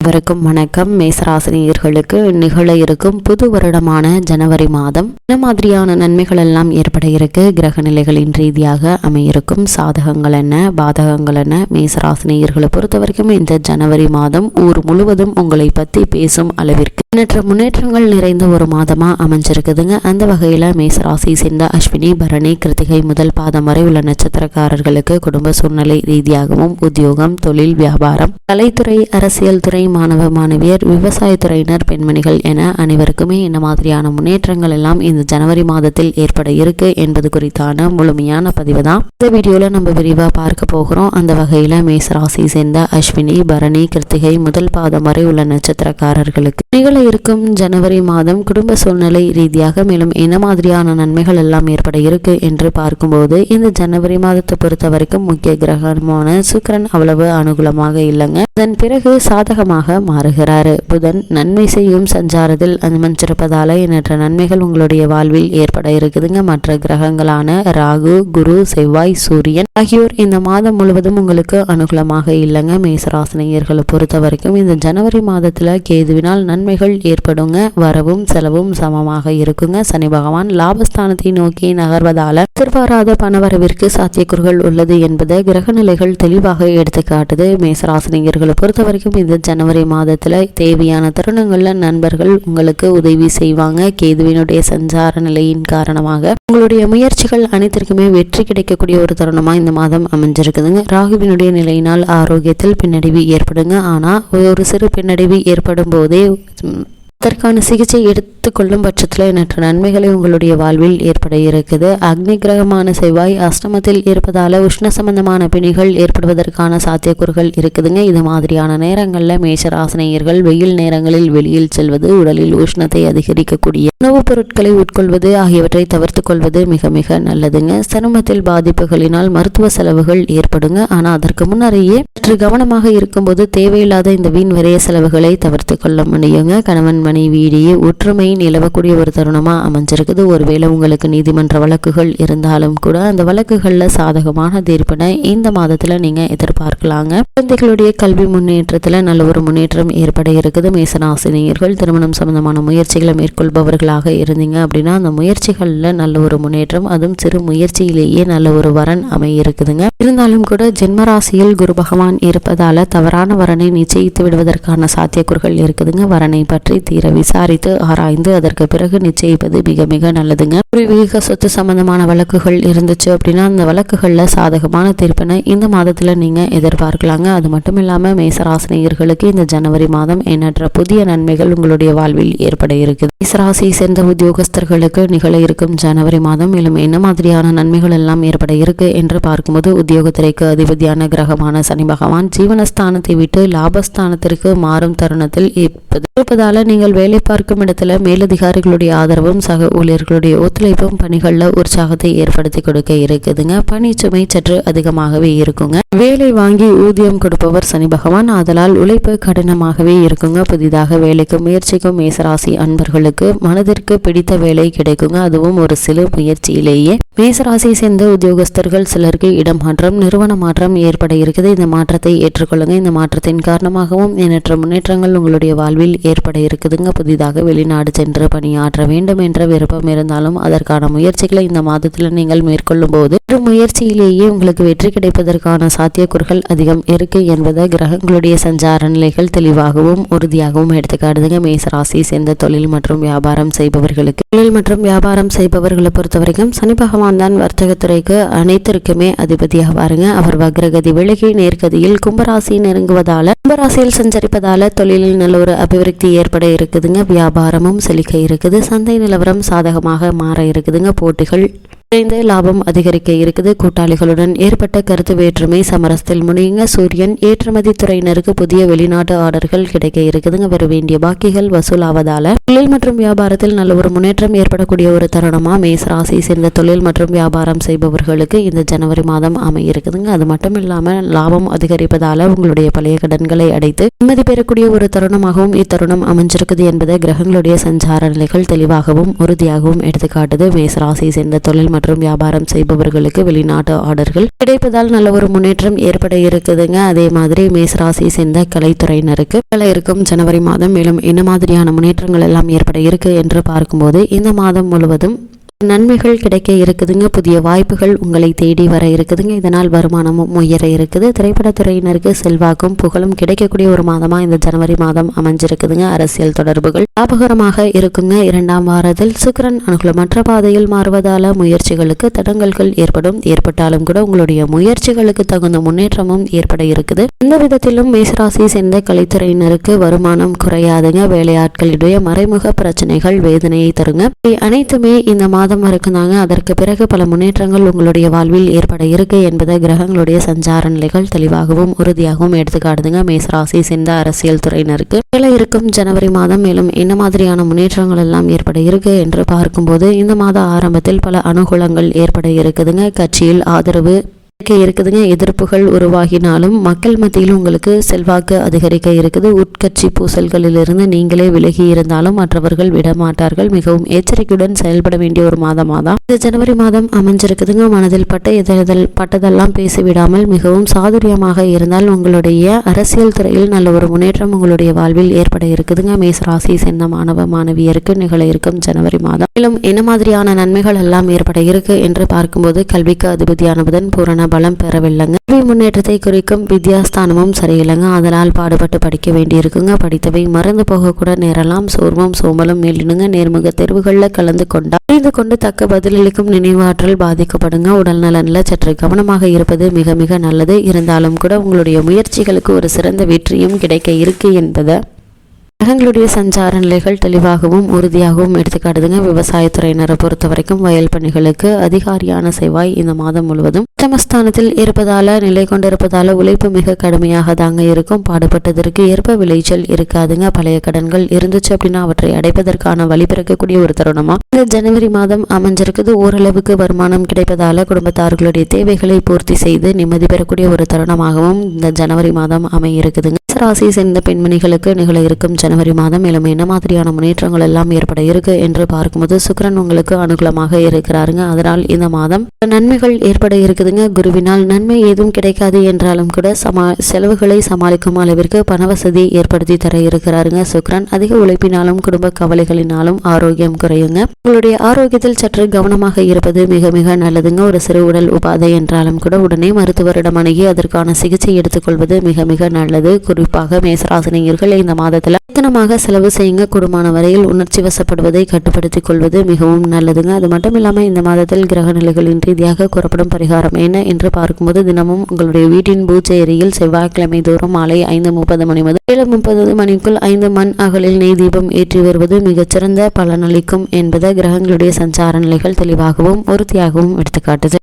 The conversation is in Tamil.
அனைவருக்கும் வணக்கம். மேசராசினியர்களுக்கு நிகழ இருக்கும் புது வருடமான ஜனவரி மாதம் என்ன மாதிரியான நன்மைகள் எல்லாம் ஏற்பட இருக்கு? கிரக நிலைகளின் ரீதியாக அமையிருக்கும் சாதகங்கள் என்ன? பாதகங்கள் என்ன? மேசராசினியர்களை பொறுத்த வரைக்கும் இந்த ஜனவரி மாதம் ஊர் முழுவதும் உங்களை பத்தி பேசும் அளவிற்கு எண்ணற்ற முன்னேற்றங்கள் நிறைந்த ஒரு மாதமா அமைஞ்சிருக்குதுங்க. அந்த வகையில மேசராசி சேர்ந்த அஸ்வினி பரணி கிருத்திகை முதல் பாதம் வரை உள்ள நட்சத்திரக்காரர்களுக்கு குடும்ப சூழ்நிலை ரீதியாகவும் உத்தியோகம் தொழில் வியாபாரம் கலைத்துறை அரசியல் துறை மாணவ மாணவியர் விவசாயத்துறையினர் பெண்மணிகள் என அனைவருக்குமே இந்த மாதிரியான முன்னேற்றங்கள் எல்லாம் இந்த ஜனவரி மாதத்தில் ஏற்பட இருக்கு என்பது குறித்தான முழுமையான பதிவு தான் இந்த வீடியோவில் நம்ம விரிவாக பார்க்க போகிறோம். அந்த வகையில் மேசராசி சேர்ந்த அஸ்வினி பரணி கிருத்திகை முதல் பாதம் வரை உள்ள நட்சத்திரக்காரர்களுக்கு நிகழ இருக்கும் ஜனவரி மாதம் குடும்ப சூழ்நிலை ரீதியாக மேலும் என்ன மாதிரியான நன்மைகள் எல்லாம் ஏற்பட இருக்கு என்று பார்க்கும்போது இந்த ஜனவரி மாதத்தை பொறுத்த வரைக்கும் முக்கிய கிரகமான சுக்கிரன் அவ்வளவு அனுகூலமாக இல்லைங்க. அதன் பிறகு சாதகமாக மாறுகிறாரு. புதன் நன்மை செய்யும் சஞ்சாரத்தில் அமைஞ்சிருப்பதால எண்ணற்ற நன்மைகள் உங்களுடைய வாழ்வில் ஏற்பட இருக்குதுங்க. மற்ற கிரகங்களான ராகு குரு செவ்வாய் சூரியன் ஆகியோர் இந்த மாதம் முழுவதும் உங்களுக்கு அனுகூலமாக இல்லைங்க. மேசராசினியர்களை பொறுத்த வரைக்கும் இந்த ஜனவரி மாதத்தில் கேதுவினால் நன்மைகள் ஏற்படுங்க. வரவும் செலவும் சமமாக இருக்குங்க. சனி பகவான் லாபஸ்தானத்தை நோக்கி நகர்வதால எதிர்பாராத பணவரவிற்கு சாத்தியக்கூறுகள் உள்ளது என்பதை கிரக நிலைகள் தெளிவாக எடுத்து காட்டுது மேசராசினியர்களை பொறுத்த வரைக்கும் இந்த ஜனவரி மாதத்துல தேவையான தருணங்கள்ல நண்பர்கள் உங்களுக்கு உதவி செய்வாங்க. கேதுவினுடைய சஞ்சார நிலையின் காரணமாக உங்களுடைய முயற்சிகள் அனைத்திற்குமே வெற்றி கிடைக்கக்கூடிய ஒரு தருணமா இந்த மாதம் அமைஞ்சிருக்குதுங்க. ராகுவினுடைய நிலையினால் ஆரோக்கியத்தில் பின்னடைவு ஏற்படுங்க. ஆனா ஒரு சிறு பின்னடைவு ஏற்படும் போதே அதற்கான சிகிச்சை எடுத்து எடுத்துக்கொள்ளும் பட்சத்தில் எண்ணற்ற நன்மைகளை உங்களுடைய வாழ்வில் ஏற்பட இருக்குது. அக்னி கிரகமான செவ்வாய் அஷ்டமத்தில் இருப்பதால் உஷ்ண சம்பந்தமான பிணிகள் ஏற்படுவதற்கான சாத்தியக்கூறுகள் இருக்குதுங்க. இது மாதிரியான நேரங்களில் மேஷராசனையர்கள் வெயில் நேரங்களில் வெளியில் செல்வது உடலில் உஷ்ணத்தை அதிகரிக்கக்கூடிய உணவுப் பொருட்களை உட்கொள்வது ஆகியவற்றை தவிர்த்து கொள்வது மிக மிக நல்லதுங்க. சருமத்தில் பாதிப்புகளினால் மருத்துவ செலவுகள் ஏற்படுங்க. ஆனால் அதற்கு முன்னரையே சற்று கவனமாக இருக்கும்போது தேவையில்லாத இந்த வீண் விரைய செலவுகளை தவிர்த்து கொள்ள முடியுங்க. கணவன் மனைவியிடையே ஒற்றுமை நிலவக்கூடிய ஒரு தருணமாக அமைஞ்சிருக்குது. ஒருவேளை உங்களுக்கு நீதிமன்ற வழக்குகள் இருந்தாலும் கூட அந்த வழக்குகளில் சாதகமான தீர்ப்பினை இந்த மாதத்தில் நீங்க எதிர்பார்க்கலாங்க. குழந்தைகளுடைய கல்வி முன்னேற்றத்தில் நல்ல ஒரு முன்னேற்றம் ஏற்பட இருக்குது. மேசனாசினியர்கள் திருமணம் சம்பந்தமான முயற்சிகளை மேற்கொள்பவர்களாக இருந்தீங்க அப்படின்னா அந்த முயற்சிகள்ல நல்ல ஒரு முன்னேற்றம் அதுவும் சிறு முயற்சியிலேயே நல்ல ஒரு வரன் அமையிருக்குதுங்க. இருந்தாலும் கூட ஜென்மராசியில் குரு பகவான் இருப்பதால் தவறான வரனை நிச்சயித்து விடுவதற்கான சாத்தியக்கூறுகள் இருக்குதுங்க. வரனை பற்றி தீர விசாரித்து ஆராய்ந்து அதற்கு பிறகு நிச்சயிப்பது மிக மிக நல்லதுங்க. பூர்வீக சொத்து சம்பந்தமான வழக்குகள் இருந்துச்சு அப்படின்னா அந்த வழக்குகளில் சாதகமான தீர்ப்பினை இந்த மாதத்தில் நீங்க எதிர்பார்க்கலாங்க. அது மட்டும் இல்லாமல் மேசராசினியர்களுக்கு இந்த ஜனவரி மாதம் எண்ணற்ற புதிய நன்மைகள் உங்களுடைய வாழ்வில் ஏற்பட இருக்குது. மேசராசியை சேர்ந்த உத்தியோகஸ்தர்களுக்கு நிகழ இருக்கும் ஜனவரி மாதம் மேலும் என்ன மாதிரியான நன்மைகள் எல்லாம் ஏற்பட இருக்கு என்று பார்க்கும்போது உத்தியோகத்துறைக்கு அதிபதியான கிரகமான சனி பகவான் ஜீவனஸ்தானத்தை விட்டு லாபஸ்தானத்திற்கு மாறும் தருணத்தில் இருப்பதால நீங்கள் வேலை பார்க்கும் இடத்துல மேலதிகாரிகளுடைய ஆதரவும் சக ஊழியர்களுடைய ஒத்துழைப்பும் பணிகளில் உற்சாகத்தை ஏற்படுத்தி கொடுக்க இருக்குதுங்க. பணிச்சுமை சுமை சற்று அதிகமாகவே இருக்குங்க. வேலை வாங்கி ஊதியம் கொடுப்பவர் சனி பகவான். அதனால் உழைப்பு கடினமாகவே இருக்குங்க. புதிதாக வேலைக்கு முயற்சிக்கும் மேசராசி அன்பர்களுக்கு மனதிற்கு பிடித்த வேலை கிடைக்குங்க. அதுவும் ஒரு சிறு முயற்சியிலேயே. மேசராசி சேர்ந்த உத்தியோகஸ்தர்கள் சிலருக்கு இடம் மாற்றம் நிறுவன மாற்றம் ஏற்பட இருக்குது. இந்த மாற்றத்தை ஏற்றுக்கொள்ளுங்க. இந்த மாற்றத்தின் காரணமாகவும் எண்ணற்ற முன்னேற்றங்கள் உங்களுடைய வாழ்வில் ஏற்பட இருக்குதுங்க. புதிதாக வெளிநாடு சென்று பணியாற்ற வேண்டும் என்ற விருப்பம் இருந்தாலும் அதற்கான முயற்சிகளை இந்த மாதத்தில் நீங்கள் மேற்கொள்ளும் போது ஒரு முயற்சியிலேயே உங்களுக்கு வெற்றி கிடைப்பதற்கான சாத்தியக்கூறுகள் அதிகம் இருக்கு என்பதை கிரகங்களுடைய சஞ்சார நிலைகள் தெளிவாகவும் உறுதியாகவும் எடுத்துக்காட்டுதுங்க. மேசராசி சேர்ந்த தொழில் மற்றும் வியாபாரம் செய்பவர்களுக்கு தொழில் மற்றும் வியாபாரம் செய்பவர்களை பொறுத்த வரைக்கும் சனி பகவான் தான் வர்த்தகத்துறைக்கு அனைத்திற்குமே அதிபதியாக பாருங்க. அவர் வக்ரகதி விலகி நேர்கதியில் கும்பராசி நெருங்குவதால கும்பராசியில் சஞ்சரிப்பதால தொழிலில் நல்ல ஒரு அபிவிருத்தி ஏற்பட இருக்குதுங்க. வியாபாரமும் செழிக்க இருக்குது. சந்தை நிலவரம் சாதகமாக மாற இருக்குதுங்க. போட்டிகள் குறைந்த லாபம் அதிகரிக்க இருக்குது. கூட்டாளிகளுடன் ஏற்பட்ட கருத்து வேற்றுமை சமரசத்தில் முனையுங்க சூரியன் ஏற்றுமதி துறையினருக்கு புதிய வெளிநாட்டு ஆர்டர்கள் கிடைக்க இருக்குதுங்க. வர வேண்டிய பாக்கிகள் வசூலாவதால. தொழில் மற்றும் வியாபாரத்தில் நல்ல ஒரு முன்னேற்றம் ஏற்படக்கூடிய ஒரு தருணமா மேஸ் ராசி சேர்ந்த தொழில் மற்றும் வியாபாரம் செய்பவர்களுக்கு இந்த ஜனவரி மாதம் அமையிருக்குதுங்க அது மட்டும் இல்லாம லாபம் அதிகரிப்பதால உங்களுடைய பழைய கடன்களை அடைத்து நிம்மதி பெறக்கூடிய ஒரு தருணமாகவும் இத்தருணம் அமைஞ்சிருக்குது என்பதை கிரகங்களுடைய சஞ்சார நிலைகள் தெளிவாகவும் உறுதியாகவும் எடுத்துக்காட்டுது. மேஸ் ராசி சேர்ந்த தொழில் மற்றும் மற்றும் வியாபாரம் செய்பவர்களுக்கு வெளிநாட்டு ஆர்டர்கள் கிடைப்பதால் நல்ல ஒரு முன்னேற்றம் ஏற்பட இருக்குதுங்க. அதே மாதிரி மேசராசி சேர்ந்த கலைத்துறையினருக்கு கலை இருக்கும். ஜனவரி மாதம் மேலும் என்ன மாதிரியான முன்னேற்றங்கள் எல்லாம் ஏற்பட இருக்கு என்று பார்க்கும்போது இந்த மாதம் முழுவதும் நன்மைகள் கிடைக்க இருக்குதுங்க. புதிய வாய்ப்புகள் உங்களை தேடி வர இருக்குதுங்க. இதனால் வருமானமும் உயர இருக்குது. திரைப்படத்துறையினருக்கு செல்வாக்கும் புகழும் கிடைக்கக்கூடிய ஒரு மாதமாக இந்த ஜனவரி மாதம் அமைஞ்சிருக்குதுங்க. அரசியல் தொடர்புகள் லாபகரமாக இருக்குங்க. இரண்டாம் வாரத்தில் சுக்கரன் அனுகூலமற்ற பாதையில் மாறுவதால முயற்சிகளுக்கு தடங்கல்கள் ஏற்படும். ஏற்பட்டாலும் கூட உங்களுடைய முயற்சிகளுக்கு தகுந்த முன்னேற்றமும் ஏற்பட இருக்குது. எந்த விதத்திலும் மேசராசி சேர்ந்த கலைத்துறையினருக்கு வருமானம் குறையாதுங்க. வேலையாட்களுடைய மறைமுக பிரச்சனைகள் வேதனையை தருங்க. அனைத்துமே இந்த மாதம் இருக்குதாங்க அதற்கு பிறகு பல முன்னேற்றங்கள் உங்களுடைய வாழ்வில் ஏற்பட இருக்கு என்பதை கிரகங்களுடைய சஞ்சார நிலைகள் தெளிவாகவும் உறுதியாகவும் எடுத்துக்காட்டுதுங்க. மேசராசி சேர்ந்த அரசியல் துறையினருக்கு வேலை இருக்கும் ஜனவரி மாதம் மேலும் என்ன மாதிரியான முன்னேற்றங்கள் எல்லாம் ஏற்பட இருக்கு என்று பார்க்கும்போது இந்த மாத ஆரம்பத்தில் பல அனுகூலங்கள் ஏற்பட இருக்குதுங்க. கட்சியில் ஆதரவு அதிகரிக்க இருக்குதுங்க. எதிர்ப்புகள் உருவாகினாலும் மக்கள் மத்தியில் உங்களுக்கு செல்வாக்கு அதிகரிக்க இருக்குது. உட்கட்சி பூசல்களிலிருந்து நீங்களே விலகி இருந்தாலும் மற்றவர்கள் விடமாட்டார்கள். மிகவும் எச்சரிக்கையுடன் செயல்பட வேண்டிய ஒரு மாதமாக தான் இந்த ஜனவரி மாதம் அமைஞ்சிருக்குதுங்க. மனதில் பட்ட எதில் பட்டதெல்லாம் பேசிவிடாமல் மிகவும் சாதுரியமாக இருந்தால் உங்களுடைய அரசியல் துறையில் நல்ல ஒரு முன்னேற்றம் உங்களுடைய வாழ்வில் ஏற்பட இருக்குதுங்க. மேச ராசி சேர்ந்த மாணவ மாணவியருக்கு நிகழ இருக்கும் ஜனவரி மாதம். மேலும் என்ன மாதிரியான நன்மைகள் எல்லாம் ஏற்பட இருக்கு என்று பார்க்கும்போது கல்விக்கு அதிபதியான புதன் பூரண பலம் பெறவில்லைங்க. கல்வி முன்னேற்றத்தை குறிக்கும் வித்யாஸ்தானமும் சரியில்லைங்க. அதனால் பாடுபட்டு படிக்க வேண்டியிருக்குங்க. படித்தவை மறந்து போகக்கூட நேரலாம். சோர்வம் சோம்பலும் மேலிடுங்க நேர்முக தேர்வுகளில் கலந்து கொண்டா அறிந்து கொண்டு தக்க பதிலளிக்கும் நினைவாற்றல் பாதிக்கப்படுங்க. உடல் நலனில் சற்று கவனமாக இருப்பது மிக மிக நல்லது. இருந்தாலும் கூட உங்களுடைய முயற்சிகளுக்கு ஒரு சிறந்த வெற்றியும் கிடைக்க இருக்கு என்பதை கிரகங்களுடைய சஞ்சார நிலைகள் தெளிவாகவும் உறுதியாகவும் எடுத்துக்காட்டுதுங்க. விவசாயத்துறையினரை பொறுத்த வரைக்கும் வயல் பணிகளுக்கு அதிகாரியான செவ்வாய் இந்த மாதம் முழுவதும் அஷ்டமஸ்தானத்தில் இருப்பதால நிலை கொண்டிருப்பதால உழைப்பு மிக கடுமையாக தாங்க இருக்கும். பாடுபட்டதற்கு ஏற்ப விளைச்சல் இருக்காதுங்க. பழைய கடன்கள் இருந்துச்சு அப்படின்னா அவற்றை அடைப்பதற்கான வழி பிறக்கக்கூடிய ஒரு தருணமா? இந்த ஜனவரி மாதம் அமைஞ்சிருக்குது. ஓரளவுக்கு வருமானம் கிடைப்பதால குடும்பத்தார்களுடைய தேவைகளை பூர்த்தி செய்து நிம்மதி பெறக்கூடிய ஒரு தருணமாகவும் இந்த ஜனவரி மாதம் அமையிருக்குதுங்க. ராசி சேர்ந்த பெண்மணிகளுக்கு நிகழ இருக்கும் ஜனவரி மாதம் மேலும் என்ன மாதிரியான முன்னேற்றங்கள் எல்லாம் ஏற்பட இருக்கு என்று பார்க்கும்போது சுக்கரன் உங்களுக்கு அனுகூலமாக இருக்கிறாருங்க. அதனால் இந்த மாதம் நன்மைகள் ஏற்பட இருக்குதுங்க. குருவினால் நன்மை ஏதும் கிடைக்காது என்றாலும் கூட சமா செலவுகளை சமாளிக்கும் அளவிற்கு பணவசதி ஏற்படுத்தி தர இருக்கிறாருங்க. சுக்ரன் அதிக உழைப்பினாலும் குடும்ப கவலைகளினாலும் ஆரோக்கியம் குறையுங்க. உங்களுடைய ஆரோக்கியத்தில் சற்று கவனமாக இருப்பது மிக மிக நல்லதுங்க. ஒரு சிறு உடல் உபாதை என்றாலும் கூட உடனே மருத்துவரிடம் அணுகி அதற்கான சிகிச்சை எடுத்துக்கொள்வது மிக மிக நல்லது. குறிப்பாக மேசராசினியர்கள் இந்த மாதத்தில் சிக்கனமாக செலவு செய்யுங்க. கூடுமான வரையில் உணர்ச்சி வசப்படுவதை கட்டுப்படுத்திக் கொள்வது மிகவும் நல்லதுங்க. அது மட்டும் இல்லாமல் இந்த மாதத்தில் கிரக நிலைகளின் ரீதியாக கூறப்படும் பரிகாரம் என்ன என்று பார்க்கும்போது தினமும் உங்களுடைய வீட்டின் பூச்சேரியில் செவ்வாய்க்கிழமை தோறும் மாலை ஐந்து முப்பது மணி முதல் ஏழு முப்பது மணிக்குள் ஐந்து மண் அகலில் நெய் தீபம் ஏற்றி வருவது மிகச்சிறந்த பலனளிக்கும் என்பதை கிரகங்களுடைய சஞ்சார நிலைகள் தெளிவாகவும் உறுதியாகவும் எடுத்துக்காட்டுது.